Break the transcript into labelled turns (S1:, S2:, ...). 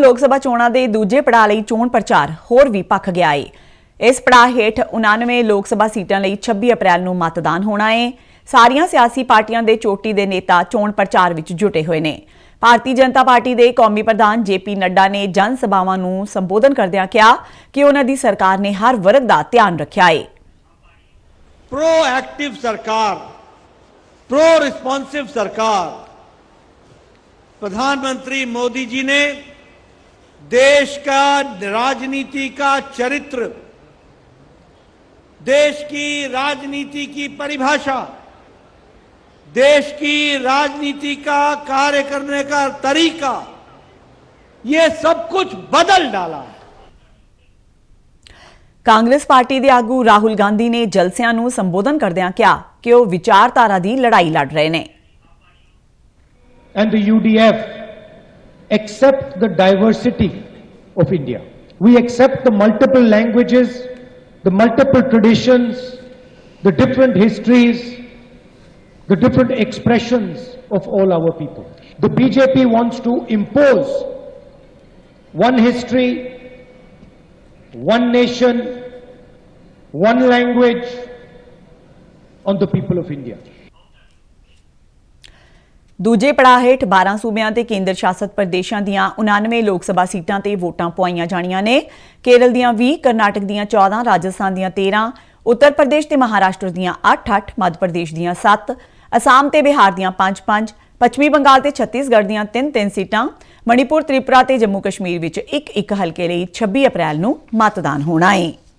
S1: ਲੋਕ ਸਭਾ ਚੋਣਾਂ ਦੇ ਦੂਜੇ ਪੜਾਅ ਲਈ ਚੋਣ ਪ੍ਰਚਾਰ ਹੋਰ ਵੀ ਪੱਕ ਗਿਆ ਏ। ਇਸ ਪੜਾਅ ਹੇਠ 99 ਲੋਕ ਸਭਾ ਸੀਟਾਂ ਲਈ 26 ਅਪ੍ਰੈਲ ਨੂੰ ਮਤਦਾਨ ਹੋਣਾ ਏ। ਸਾਰੀਆਂ ਸਿਆਸੀ ਪਾਰਟੀਆਂ ਦੇ ਚੋਟੀ ਦੇ ਨੇਤਾ ਚੋਣ ਪ੍ਰਚਾਰ ਵਿੱਚ ਜੁਟੇ ਹੋਏ ਨੇ। ਭਾਰਤੀ ਜਨਤਾ ਪਾਰਟੀ ਦੇ ਕੌਮੀ ਪ੍ਰਧਾਨ ਜੇਪੀ ਨੱਡਾ ਨੇ ਜਨ ਸਭਾਵਾਂ ਨੂੰ ਸੰਬੋਧਨ ਕਰਦਿਆਂ ਕਿਹਾ ਕਿ ਉਹਨਾਂ ਦੀ ਸਰਕਾਰ ਨੇ ਹਰ ਵਰਗ ਦਾ ਧਿਆਨ ਰੱਖਿਆ ਏ।
S2: ਪ੍ਰੋਐਕਟਿਵ ਸਰਕਾਰ ਪ੍ਰੋ ਰਿਸਪੌਂਸਿਵ ਸਰਕਾਰ। ਪ੍ਰਧਾਨ ਮੰਤਰੀ ਮੋਦੀ ਜੀ ਨੇ देश का राजनीति का चरित्र देश की राजनीति की परिभाषा देश की राजनीति का कार्य करने का तरीका ये सब कुछ बदल डाला है
S1: ਕਾਂਗਰਸ ਪਾਰਟੀ ਦੇ ਆਗੂ ਰਾਹੁਲ ਗਾਂਧੀ ਨੇ ਜਲਸਿਆਂ ਨੂੰ ਸੰਬੋਧਨ ਕਰਦਿਆਂ ਕਿਹਾ ਕਿ ਉਹ ਵਿਚਾਰਧਾਰਾ ਦੀ ਲੜਾਈ ਲੜ ਰਹੇ ਨੇ
S3: and the UDF accept the diversity of India. We accept the multiple languages, the multiple traditions, the different histories, the different expressions of all our people. The BJP wants to impose one history, one nation, one language on the people of India.
S1: ਦੂਜੇ ਪੜਾਅ ਹੇਠ 12 ਸੂਬਿਆਂ ਤੇ ਕੇਂਦਰ ਸ਼ਾਸਤ ਪ੍ਰਦੇਸ਼ਾਂ ਦੀਆਂ 99 ਲੋਕ ਸਭਾ ਸੀਟਾਂ ਤੇ ਵੋਟਾਂ ਪਵਾਈਆਂ ਜਾਣੀਆਂ ਨੇ। ਕੇਰਲ ਦੀਆਂ 20 ਕਰਨਾਟਕ ਦੀਆਂ 14 ਰਾਜਸਥਾਨ ਦੀਆਂ 13 ਉੱਤਰ ਪ੍ਰਦੇਸ਼ ਤੇ ਮਹਾਰਾਸ਼ਟਰ ਦੀਆਂ 8-8 ਮੱਧ ਪ੍ਰਦੇਸ਼ ਦੀਆਂ 7 ਅਸਾਮ ਤੇ ਬਿਹਾਰ ਦੀਆਂ 5-5 ਪੱਛਮੀ ਬੰਗਾਲ ਤੇ ਛੱਤੀਸਗੜ੍ਹ ਦੀਆਂ 3-3 ਸੀਟਾਂ, ਮਣੀਪੁਰ, ਤ੍ਰਿਪੁਰਾ ਤੇ ਜੰਮੂ ਕਸ਼ਮੀਰ ਵਿੱਚ ਇੱਕ ਇੱਕ ਹਲਕੇ ਲਈ 26 ਅਪ੍ਰੈਲ ਨੂੰ ਮਤਦਾਨ ਹੋਣਾ ਹੈ